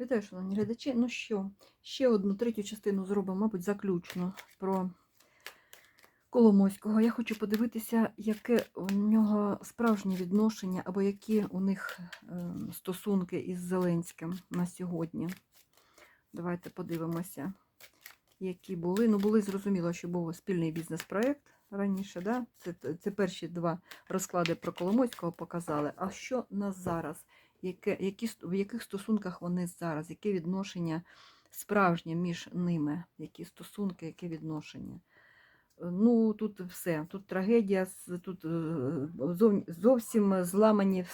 Вітаю, шановні глядачі. Ну що, ще одну третю частину зробимо, мабуть, заключну про Коломойського. Я хочу подивитися, яке у нього справжнє відношення або які у них е, стосунки із Зеленським на сьогодні. Давайте подивимося, які були. Ну, були зрозуміло, що був спільний бізнес-проєкт раніше. Да? Це, це перші два розклади про Коломойського показали. А що нас зараз? Яке, які, в яких стосунках вони зараз, яке відношення справжнє між ними, які стосунки, яке відношення. Е, Ну, тут все, тут трагедія, тут е, зовсім зламані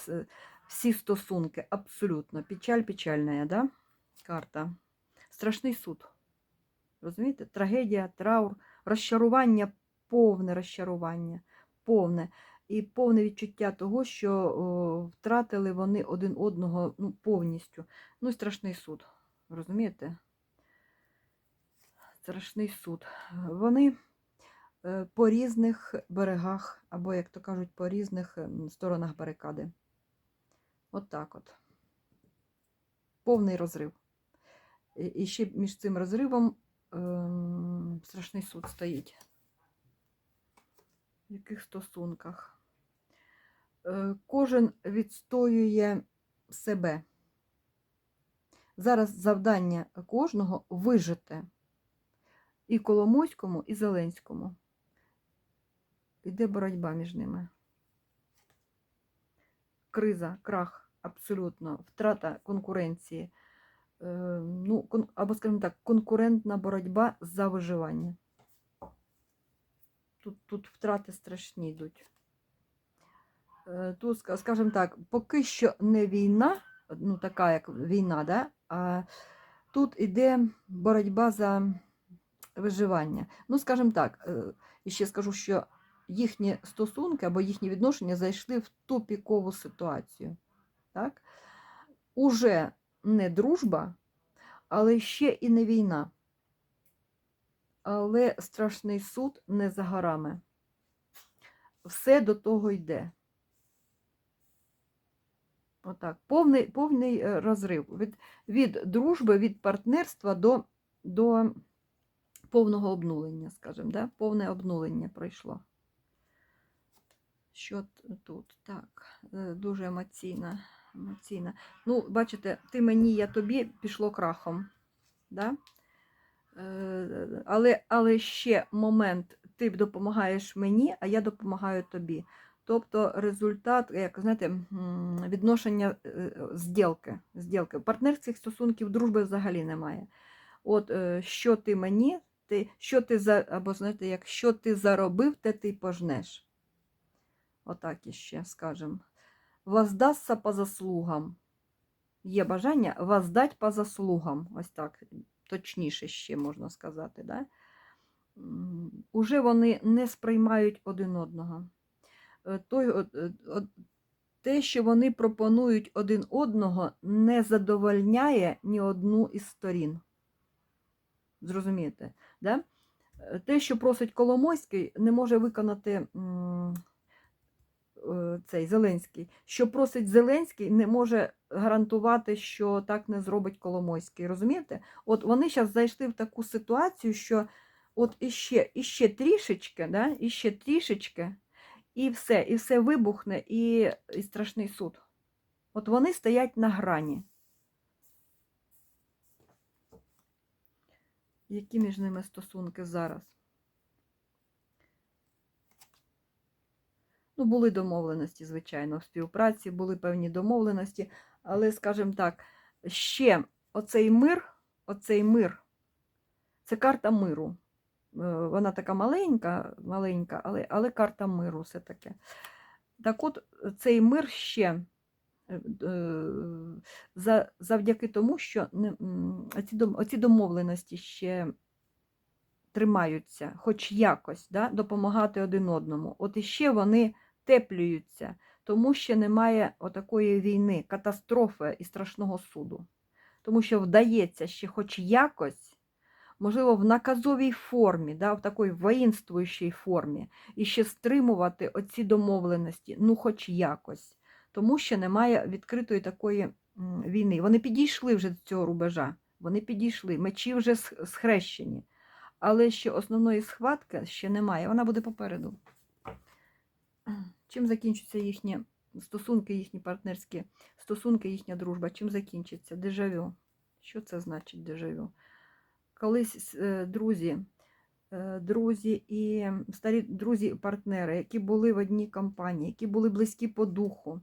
всі стосунки, абсолютно. Печаль печальна, да? карта. Страшний суд. Розумієте? Трагедія, траур, розчарування, повне розчарування, повне і повне відчуття того, що о, втратили вони один одного ну, повністю. Ну страшний суд. Розумієте? Страшний суд. Вони е, по різних берегах, або, як то кажуть, по різних ем, сторонах барикади. От так от. Повний розрив. І- І ще між цим розривом ем, страшний суд стоїть. В яких стосунках? Е, Кожен відстоює себе. Зараз завдання кожного вижити і Коломойському, і Зеленському. Іде боротьба між ними. Криза, крах, абсолютно, втрата конкуренції. Е, Ну, або, скажімо так, конкурентна боротьба за виживання. Тут, тут втрати страшні йдуть. Е, Тут, скажімо так, поки що не війна, ну така як війна, да? а тут іде боротьба за виживання. Ну, скажімо так, е, і ще скажу, що їхні стосунки або їхні відношення зайшли в тупікову ситуацію. Так? Уже не дружба, але ще і не війна. Але страшний суд не за горами. Все до того йде. Отак. Повний, повний е, розрив. Від, від дружби, від партнерства до, до повного обнулення, скажімо, да? повне обнулення пройшло. Що тут? Так, е, дуже емоційна. емоційна. Ну, бачите, ти мені, я тобі пішло крахом. Да? Е, Але, але ще момент, ти допомагаєш мені, а я допомагаю тобі. Тобто результат, як знаєте, відношення е, зділки. зділки. Партнерських стосунків дружби взагалі немає. От е, що ти мені, ти, що ти за, або знаєте, як що ти заробив, те ти пожнеш. Отак іще скажемо. Воздасться по заслугам. Є бажання воздать по заслугам. Ось так точніше ще можна сказати. Да? Уже вони не сприймають один одного. Е, Той, е, те, що вони пропонують один одного, не задовольняє ні одну із сторін. Зрозумієте? Да? Е, Те, що просить Коломойський, не може виконати цей Зеленський. Що просить Зеленський, не може гарантувати, що так не зробить Коломойський. Розумієте? От вони зараз зайшли в таку ситуацію, що от іще, іще трішечки, да? іще трішечки, і все, і все вибухне, і, і страшний суд. От вони стоять на грані. Які між ними стосунки зараз? Ну, були домовленості, звичайно, в співпраці, були певні домовленості, але, скажімо так, ще оцей мир, оцей мир, це карта миру. Е, Вона така маленька, маленька, але, але карта миру все таке. Так от, цей мир ще е, е, за, завдяки тому, що оці домовленості ще тримаються, хоч якось, да, допомагати один одному. От іще вони теплюються, тому що немає отакої війни, катастрофи і страшного суду. Тому що вдається ще хоч якось, можливо, в наказовій формі, да, в такій воїнствуючій формі, і ще стримувати оці домовленості, ну хоч якось. Тому що немає відкритої такої війни. Вони підійшли вже до цього рубежа. Вони підійшли. Мечі вже схрещені. Але ще основної схватки ще немає. Вона буде попереду. Чим закінчаться їхні стосунки, їхні партнерські стосунки, їхня дружба? Чим закінчиться? Дежавю. Що це значить дежавю? Колись е, друзі, е, друзі і старі друзі-партнери, які були в одній компанії, які були близькі по духу,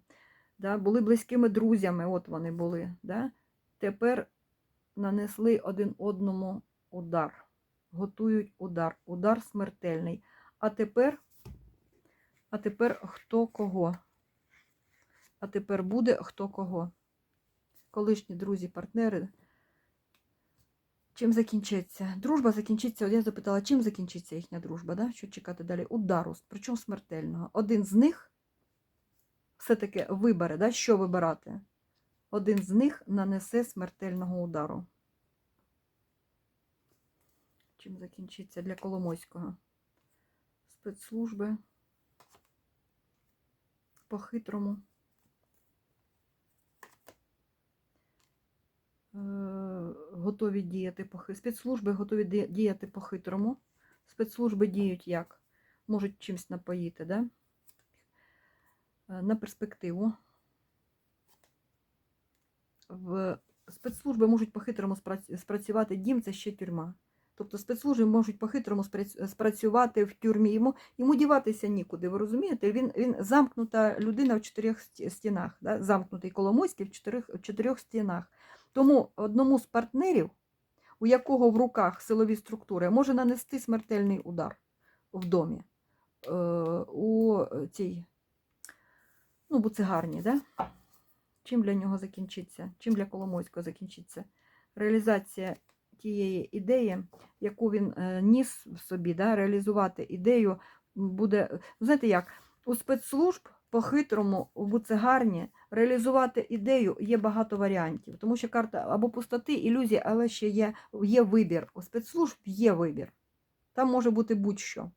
да, були близькими друзями, от вони були. Да, тепер нанесли один одному удар, готують удар, удар смертельний. А тепер, а тепер хто кого? А тепер буде хто кого. Колишні друзі, партнери. Чим закінчиться? Дружба закінчиться. От я запитала, чим закінчиться їхня дружба? Да? Що чекати далі? Удару, причому смертельного. Один з них все-таки вибере, да? що вибирати? Один з них нанесе смертельного удару. Чим закінчиться для Коломойського? Спецслужби по-хитрому. Готові діяти по спецслужби готові діяти по-хитрому. Спецслужби діють як? Можуть чимось напоїти, да? Е, на перспективу. В спецслужби можуть по-хитрому спрацювати дім, це ще тюрма. Тобто спецслужби можуть по-хитрому спрацювати в тюрмі. Йому, йому діватися нікуди, ви розумієте? Він, він замкнута людина в чотирьох стінах, да? замкнутий Коломойський в чотирьох, в чотирьох стінах. Тому одному з партнерів, у якого в руках силові структури, може нанести смертельний удар в домі. Е, у цій ну, буцегарні, да? чим для нього закінчиться, чим для Коломойського закінчиться реалізація тієї ідеї, яку він е, ніс в собі, да? реалізувати ідею буде. Знаєте як, у спецслужб по-хитрому в буцегарні реалізувати ідею є багато варіантів, тому що карта або пустоти, ілюзії, але ще є, є вибір. У спецслужб є вибір. Там може бути будь-що.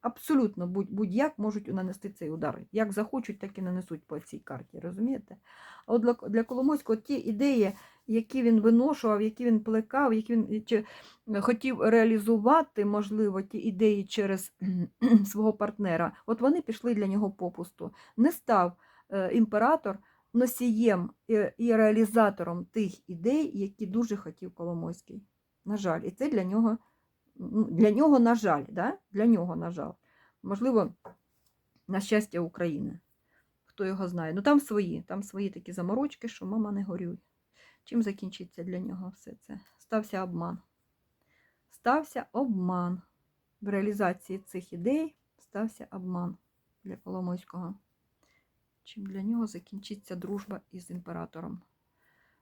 Абсолютно будь- будь-як можуть нанести цей удар. Як захочуть, так і нанесуть по цій карті. Розумієте? А от для, для Коломойського ті ідеї, які він виношував, які він плекав, які він чи, хотів реалізувати, можливо, ті ідеї через свого партнера, от вони пішли для нього попусту. Не став е, імператор носієм і, реалізатором тих ідей, які дуже хотів Коломойський. На жаль, і це для нього, ну, для нього, на жаль, да? для нього, на жаль. Можливо, на щастя України. Хто його знає. Ну там свої, там свої такі заморочки, що мама не горюй. Чим закінчиться для нього все це? Стався обман. Стався обман. В реалізації цих ідей стався обман для Коломойського. Чим для нього закінчиться дружба із імператором.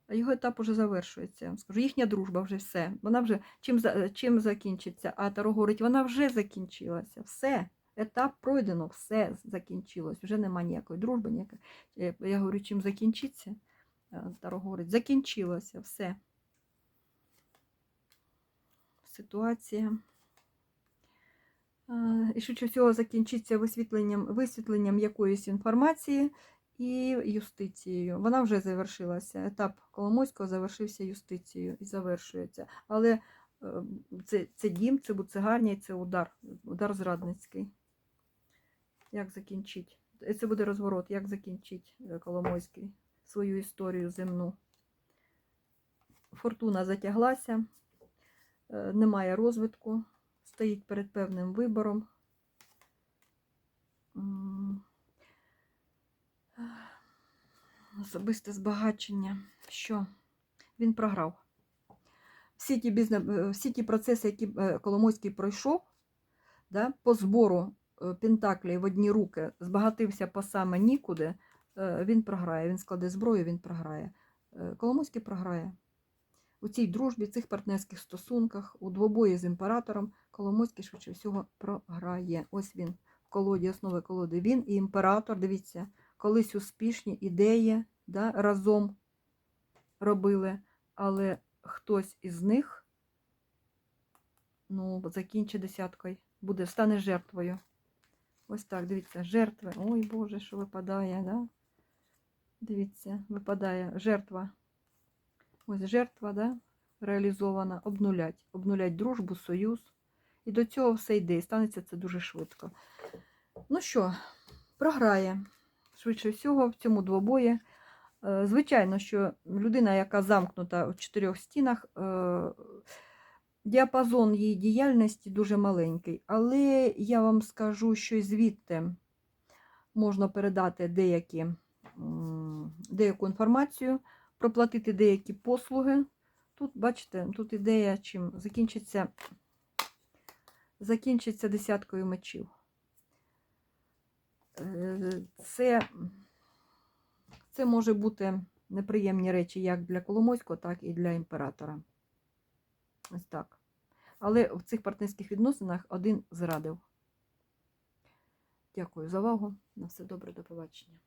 А його етап уже завершується. Скажу, їхня дружба вже все. Вона вже чим, чим закінчиться? А Таро говорить, вона вже закінчилася. Все. Етап пройдено, все закінчилось. Вже нема ніякої дружби, ніякої. Я- Я говорю, чим закінчиться? Таро говорить, закінчилося все. Ситуація. І швидше всього закінчиться висвітленням, висвітленням якоїсь інформації і юстицією. Вона вже завершилася. Етап Коломойського завершився юстицією і завершується. Але е, це, це дім, це буцегарня і це удар. Удар зрадницький. Як закінчить? Це буде розворот, як закінчить е, Коломойський свою історію земну. Фортуна затяглася, е, немає розвитку, стоїть перед певним вибором. Особисте збагачення. Що? Він програв. Всі ті, бізнес, всі ті процеси, які е, Коломойський пройшов, да, по збору е, Пентаклі в одні руки, збагатився по саме нікуди, е, він програє. Він складе зброю, він програє. Е, Коломойський програє. У цій дружбі, цих партнерських стосунках, у двобої з імператором Коломойський швидше всього програє. Ось він в колоді, основи колоди. Він і імператор, дивіться, колись успішні ідеї да, разом робили, але хтось із них ну, закінчить десяткою, буде, стане жертвою. Ось так, дивіться, жертви. Ой Боже, що випадає, да? Дивіться, випадає жертва. Ось жертва, да? реалізована, обнулять. Обнулять дружбу, союз. І до цього все йде. І станеться це дуже швидко. Ну що, програє. Швидше всього, в цьому двобої. Е, Звичайно, що людина, яка замкнута в чотирьох стінах, е, діапазон її діяльності дуже маленький. Але я вам скажу, що звідти можна передати деякі, деяку інформацію, проплатити деякі послуги. Тут, бачите, тут ідея чим закінчиться, закінчиться десяткою мечів. Е, Це, це може бути неприємні речі як для Коломойського, так і для імператора. Ось так. Але в цих партнерських відносинах один зрадив. Дякую за увагу. На все добре, до побачення.